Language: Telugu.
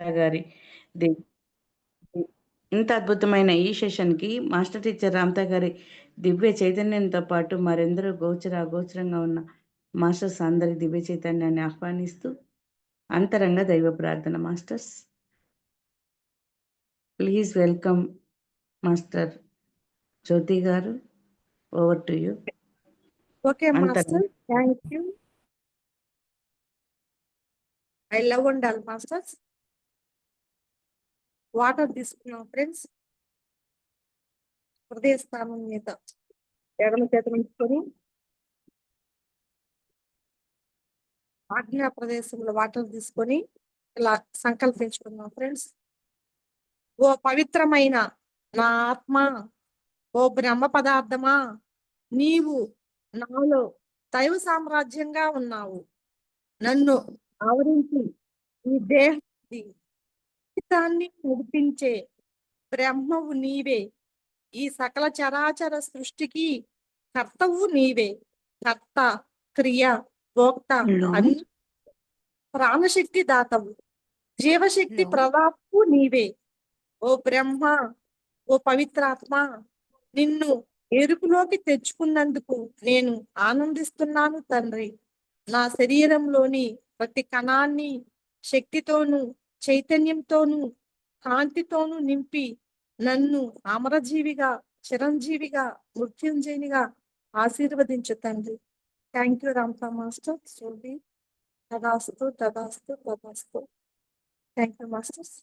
గారి ఇంత అద్భుతమైన ఈ సెషన్‌కి మాస్టర్ టీచర్ రామ్‌తా గారి దివ్య చైతన్యంతో పాటు మరెందరో గోచర అగోచరంగా ఉన్న మాస్టర్స్ అందరి దివ్య చైతన్యాన్ని ఆహ్వానిస్తూ అంతరంగ దైవ ప్రార్థన masters. Please welcome master Jyoti గారు. Over to you. Okay master thank you I love ఉండాలి మాస్టర్స్ వాటర్ తీసుకున్నాం ఫ్రెండ్స్. హృదయ స్థానం మీద ఎడమ చేత ఉంచుకొని ఆజ్ఞా ప్రదేశంలో వాటర్ తీసుకొని ఇలా సంకల్పించుకున్నాం ఫ్రెండ్స్. ఓ పవిత్రమైన నా ఆత్మ ఓ బ్రహ్మ పదార్థమా నీవు నాలో దైవ సామ్రాజ్యంగా ఉన్నావు. నన్ను ఆవరించి ఈ దేహాన్ని జీవితాన్ని నడిపించే బ్రహ్మవు నీవే. ఈ సకల చరాచర సృష్టికి కర్తవు నీవే. కర్త క్రియ భోక్త. అన్ని ప్రాణశక్తి దాతవు. జీవశక్తి. ప్రదాపు నీవే. ఓ బ్రహ్మ ఓ పవిత్రాత్మ నిన్ను ఎరుపులోకి తెచ్చుకున్నందుకు నేను ఆనందిస్తున్నాను తండ్రి. నా శరీరంలోని ప్రతి కణాన్ని శక్తితోనూ చైతన్యంతోనూ కాంతితోనూ నింపి నన్ను అమరజీవిగా చిరంజీవిగా మృత్యుంజయునిగా ఆశీర్వదించు తండ్రి. థ్యాంక్ యూ రామ్తా మాస్టర్ సోబి తదాస్తు తదాస్తు తదాస్తు థ్యాంక్ యూ మాస్టర్స్